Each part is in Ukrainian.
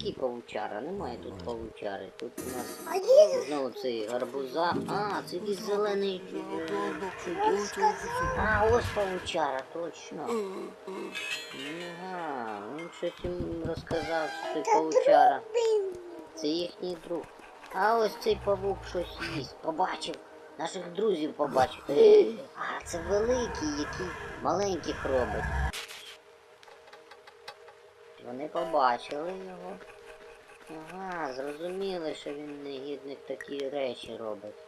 який павучара? Немає тут павучари. Тут у нас знову цей гарбуза. А, це якийсь зелений. А, ось павучара, точно. Ага, він щось їм розказав, що це павучара. Це їхній друг. А ось цей павук щось їсть. Побачив. Наших друзів побачив. А, це великий, який маленьких робить. Вони побачили його. Ага, зрозуміли, що він негідник такі речі робить.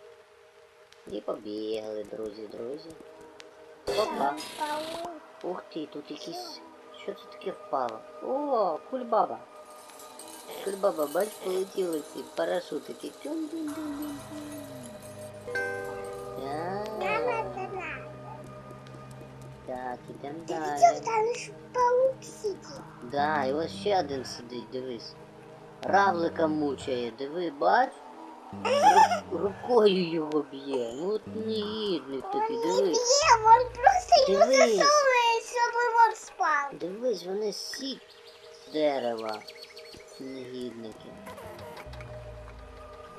І побігли, друзі, друзі. Опа. Ух ти, тут якісь. Що це таке впало? О, кульбаба. Кульбаба, бач, полетіли ці парашутики. Тюм-дум-дум-дум. Так, ідемо давай. Ти там ж паук сидить? Да, і ось ще один сидить, дивись. Равлика мучає, диви, бач? Ру- рукою його б'є. Ну от негідник такий, Не дивись. б'є, він просто його Дивись. засовує, щоб він спав. Дивись, вони сіть дерева. Негідники.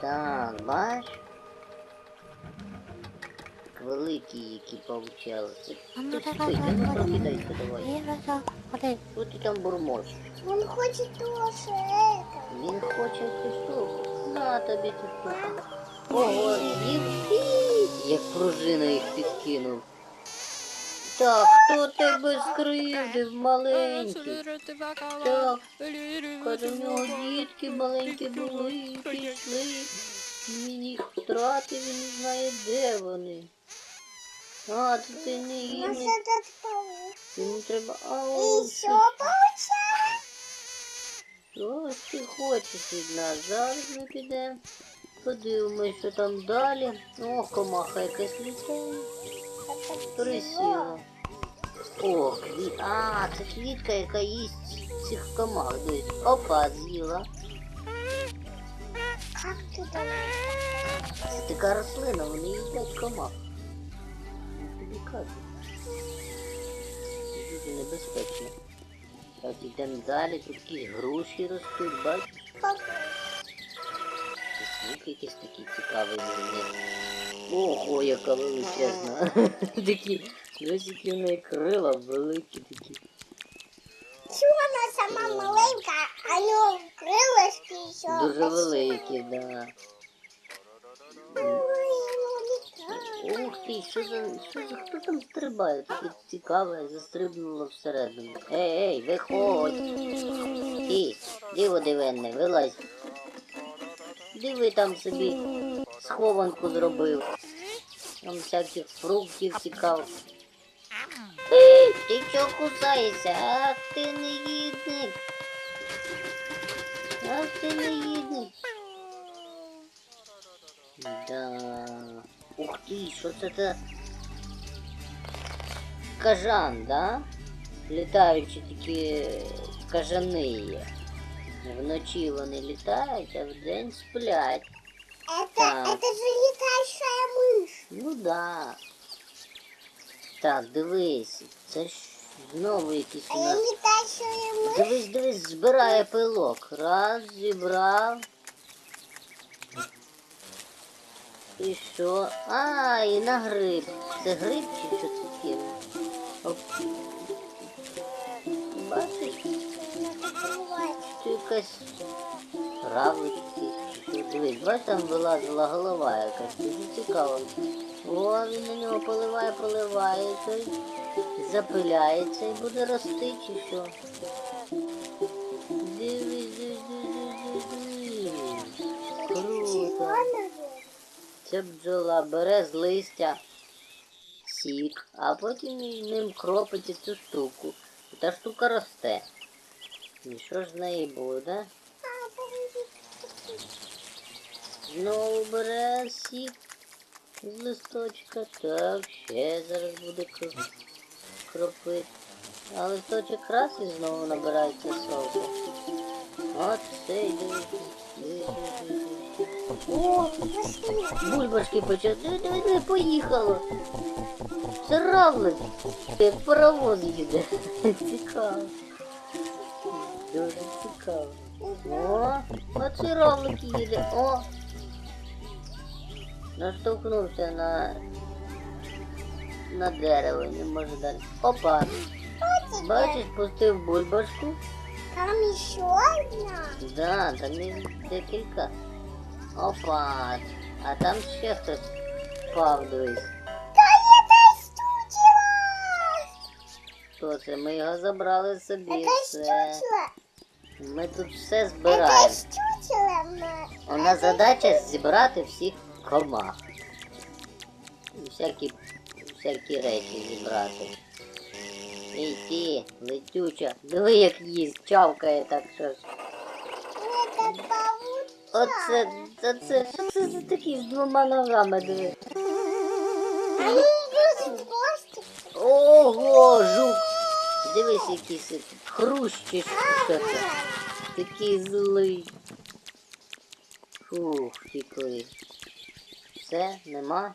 Так, бач? Великі, які павучали. Це ну ти давай, давай. Що ти там бурмочеш? Він хоче теж это. Він хоче штуку. На тобі цю. Ого, їх як пружина їх підкинув. Так, хто тебе скривдив, маленький? Так, Каже, в нього дітки маленькі були, пішли. Він їх втратив, він не знає, де вони. А, це ти не паук. Йому треба. А, І що, паучара? Що ти хочеш від нас? Зараз ми підемо. Подивимось, що там далі. О, комаха якась літає. Присіла. О, квіт. А, це квітка, яка їсть цих комах. Дивись. Опа, з'їла. Це така рослина, вони їдять комах. Я тобі кажу. Це Дуже небезпечно. Так, ідемо далі, тут якісь груші ростуть, бачиш? Звук якийсь такий цікавий. Ого, яка величезна. такі, ось які в неї крила великі такі. Чого вона сама маленька, а ну крилишки ще. Дуже великі, да. Ух ти, що за, що за, хто там стрибає? Таке цікаве, застрибнуло всередину. Ей, ей, виходь. Ти, диво дивенне, вилазь. Диви там собі схованку зробив. Там всяких фруктів цікавих. Е, Ти чого кусаєшся? Ах ти негідник. Ах ти негідник. Да. Ух ти, що це за кажан, да? Літаючі такі кажани є. Вночі вони літають, а вдень сплять. Это, Так. это же летающая мышь. Ну да. Так, дивись, це ж знову якісь А у нас. Дивись, дивись, збирає пилок. Раз, зібрав. І що? А, і на гриб. Це гриб чи що це таке? Оп. Бачиш, це якась равлик якийсь. Дивись, бач, там вилазила голова якась. Дуже цікаво. О, він на нього поливає, поливає, той запиляється і буде рости чи що. Дивись, дивись, дивись, дивись. Круто. Ця бджола бере з листя сік, а потім ним кропить цю штуку. І та штука росте. І що ж з неї буде? Знову бере сік листочка. Так, ще зараз буде кро- кропити. А листочок раз і знову набирається соку. От все, йде. О. Бульбашки почали. Диви, диви, поїхало. Це равлик. Як паровоз їде. Цікаво. Дуже цікаво. О, оце равлик їде. О! Наштовхнувся на, на дерево, не може далі. Опа! Что тебе? Бачиш, пустив бульбашку. Там еще одна. Да, там їх декілька. Опа! А там ще хтось впав дивись. Да это стучила! Хто це? Ми його забрали собі. Это Все. стучила. Ми тут все Это збираємо. стучила. ма. У нас задача зібрати всіх комах. І Всякі, всякі речі зібрати. Ей летюча. Диви, як їсть, чавкає так що ж. Это паук. Оце, це, це, що це за такі з двома ногами, диви. Ого, жук! Дивись, якийсь хрущиш, що. Такий злий. Фух, втікли. Все, нема?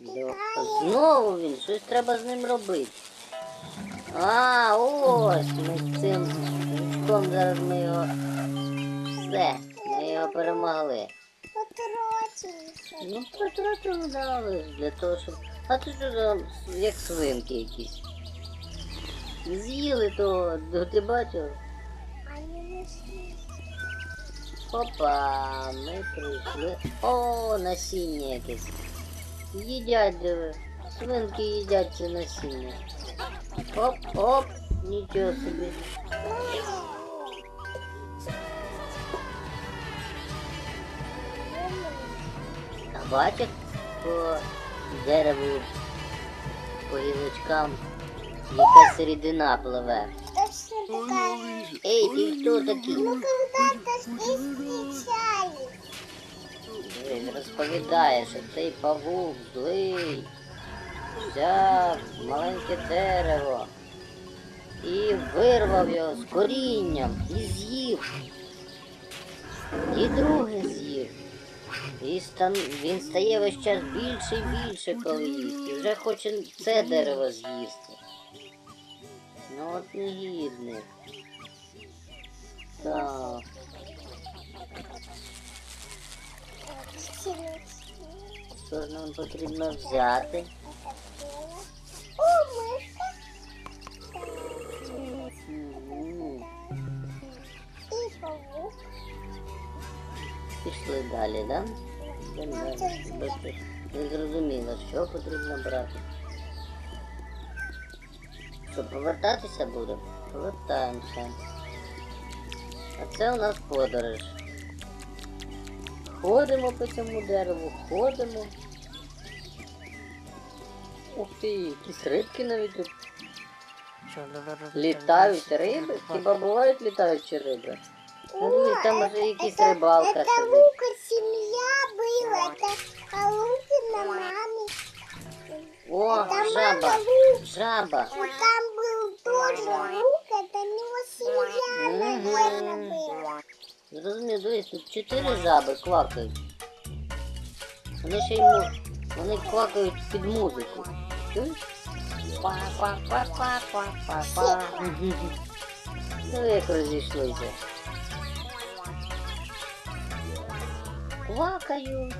До- Знову він, щось треба з ним робити. А, ось ми цим жучком зараз ми його. Все, ми його перемогли. Ну, потратили дали для того, щоб. А ти що там, як свинки якісь. З'їли того, то ти бачив? Они нашли. Опа, ми прийшли. О, насіння якесь. Їдять диви. Свинки їдять це насіння. Оп, оп, нічого собі. А по дереву, по гілочкам якась рідина пливе. Точно такая. Ей, ти хто такий? Мы когда-то встречались. Він розповідає, що цей павук злий взяв маленьке дерево і вирвав його з корінням і з'їв. І друге з'їв. І стан... він стає весь час більше і більше, коли їсть. І вже хоче це дерево з'їсти. Ну от негідник. Так. Що нам потрібно взяти? О, мышка. М, И паук. Пішли далі, да? Не зрозуміло, що потрібно брати. Що, повертатися будемо? Повертаємося. А це у нас подорож. Ходимо по цьому дереву, ходимо. Ух ти, якісь рибки навіть тут літають риби. Хіба бувають літаючі риби? Ну, дивись, там уже якась это, рибалка Это сидить. Лука семья была. Это а Лукина маме. О, Это жаба, мама Лук. жаба. И там был тоже Лук. Это у Зрозумів, дивись, тут чотири жаби квакають. Вони ще й му... вони квакають під музику. Чуєш? Па-па-па-па-па-па-па. Ну як розійшлися. Квакаю.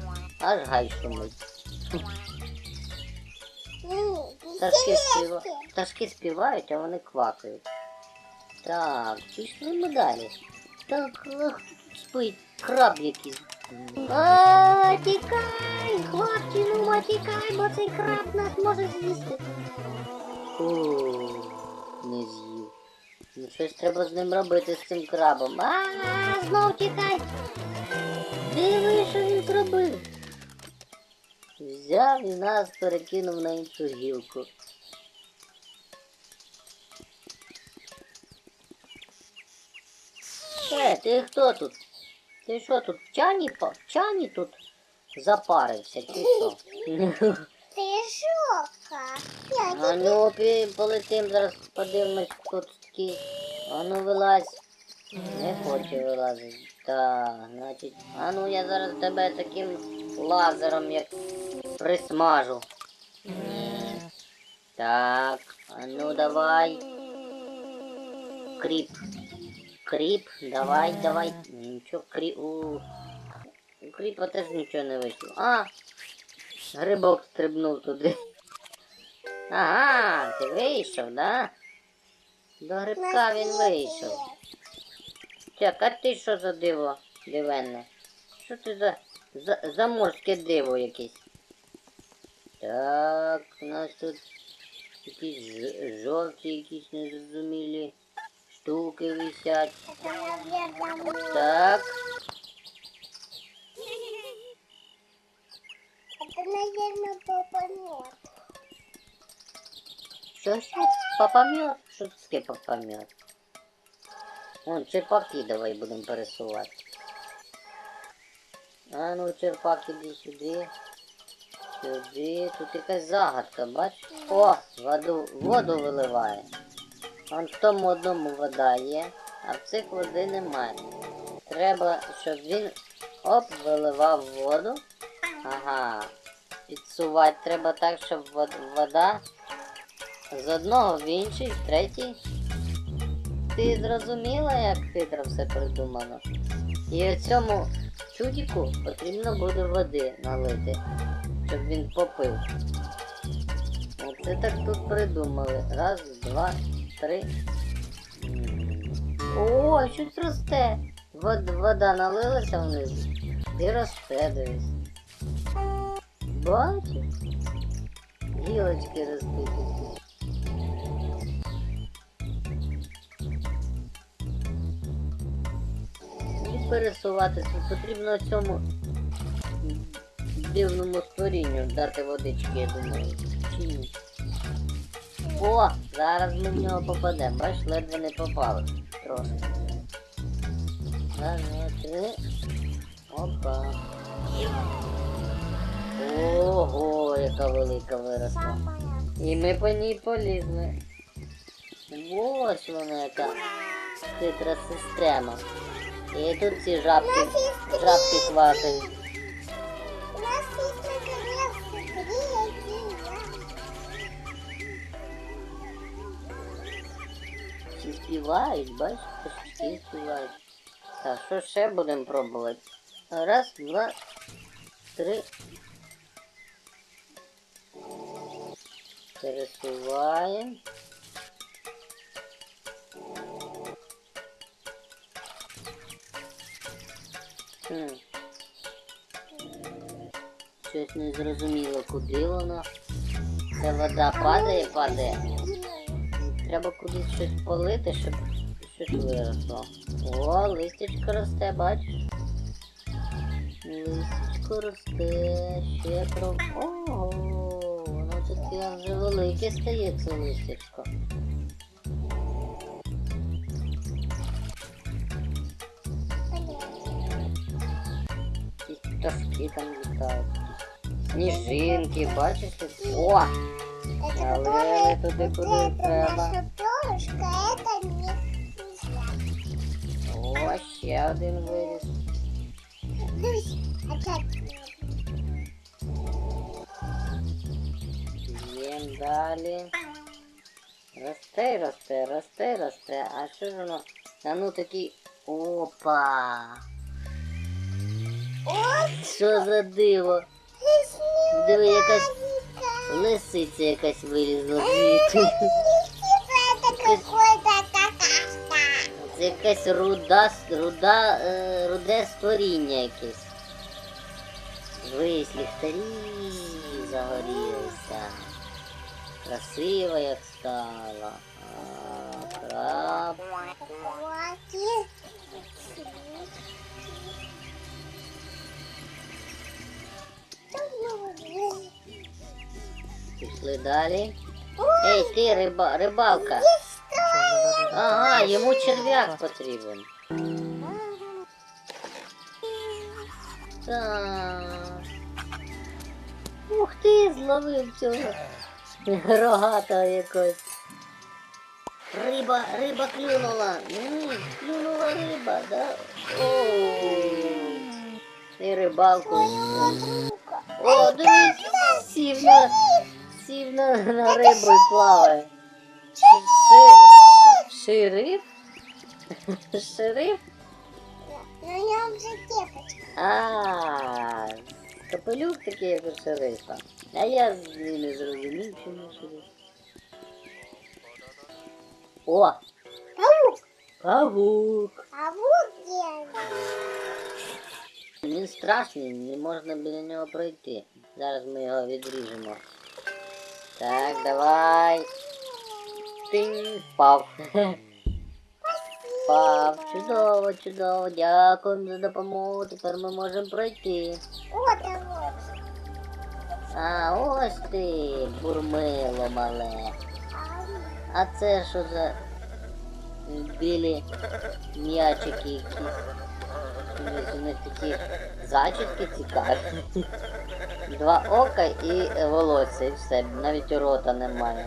Аж гай шумить. Пташки. Пташки співають, а вони квакають. Так, пішли ми далі. Так, спить краб. А, тікай, хлопці, ну тікай, бо цей краб нас може з'їсти. О, не з'їв. Ну щось треба з ним робити з цим крабом. А, знов тікай. Диви, що він зробив. Взяв і нас перекинув на іншу гілку. Е, ти хто тут? Ти що тут в чані, в чані тут запарився, чи що? Ты жока. Я А ну пі- полетим зараз подивимось, хто тут такий. А ну вилазь. Не хоче вилазити. Так, значить. А ну я зараз тебе таким лазером як присмажу. Так, а ну давай. Кріп. Кріп, давай, давай. Нічого, кріп. У у кріпа теж нічого не вийшло. А! Грибок стрибнув туди. Ага, ти вийшов, да? До грибка він вийшов. Так, а ти що за диво дивенне? Що це за, за заморське диво якесь? Так, у нас тут якісь жовті, якісь незрозумілі штуки висять. Так, Это, наверное, попадет. що ж тут? Папамьот? Що таке папамьот? Вон, черпаки давай будемо пересувати. А ну, черпак, іди сюди. Сюди. Тут якась загадка, бачиш? О, воду, воду виливає. Вон в тому одному вода є, а в цих води немає. Треба, щоб він оп, виливав воду. Ага. Підсувати треба так, щоб вода з одного в інший, в третій. Ти зрозуміла, як хитро все придумано? І цьому чудіку потрібно буде води налити, щоб він попив. Оце так тут придумали. Раз, два, три. О, щось росте. Вод, вода налилася вниз і росте дивись. Бачиш? Гілочки ростуть. І пересуватися потрібно цьому дивному створінню дати водички, я думаю. Чи ні? О, зараз ми в нього попадемо. Бач, ледве не попали. Трошки. Раз, два, три. Опа. Ого, яка велика виросла. І ми по ній полізли. Ось вона яка хитра система. І тут ці жабки, жабки квакають. Співають, бачиш, пташки співають. Так, що ще будемо пробувати? Раз, два, три. Пересуваємо. Хм. Щось не зрозуміло, куди воно. Це вода падає, падає. Треба кудись щось полити, щоб щось виросло. О, листячко росте, бачиш? Листячко росте, ще про. Ого, воно таке вже велике стає це листячко. Якісь пташки там літають. Сніжинки, бачиш? О! Это Але которое, туди, вот куди это треба. наша перышко, а это не нельзя. О, ще один виріс. Дивись, опять. Їм далі. Росте, росте, росте, росте. А що ж воно? А ну такий. Опа! Ой, Що за диво? Диви, якась лисиця якась вилізла звідти. какой-то какашка. Це якась руда, руда, е, руде створіння якесь. Дивись, ліхтарі загорілися. Красиво як стало. А, краб. Пішли далі. Ей, ти риба, рибалка. Ага, йому черв'як потрібен. Так. Ух ти, зловив цього рогатого якось. Риба, риба клюнула. М, клюнула риба, да? О, і рибалку. О, дивись, сів на, сів на, на рибу і плаває. Ши, шериф? Шериф? На нем же кепочка. А, капелюк такий, як у шерифа. А я не зрозумів, чому шериф. О, павук. А вот где? Він страшний, не можна біля нього пройти. Зараз ми його відріжемо. Так, давай. Тинь, впав. Впав. Чудово, чудово. Дякуємо за допомогу. Тепер ми можемо пройти. Вот а вот. А, ось ти, бурмило мале. А, А це що за білі м'ячики якісь? У них такі зачіски цікаві. Два ока і волосся, і все, навіть рота немає.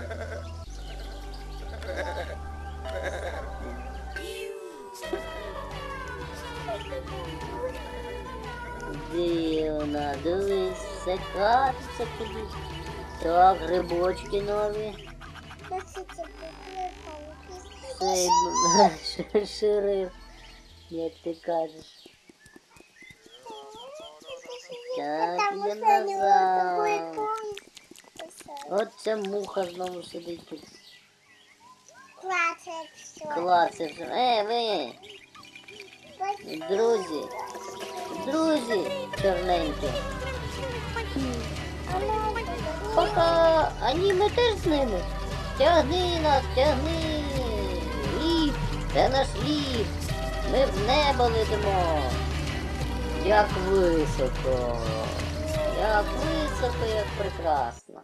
Дивно, дивись, все катиться кудись. Так, грибочки нові. Цей як ти кажеш. Потому йдемо у такой. От ця муха знову сидить тут. Клацает все. Клацає. Е, ви, друзі, друзі, чорненькі. Пока, ані ми теж з ними. Тягни нас, тягни. Ліфт, це наш ліфт. Ми в небо летимо. Як високо. Як високо, як прекрасно.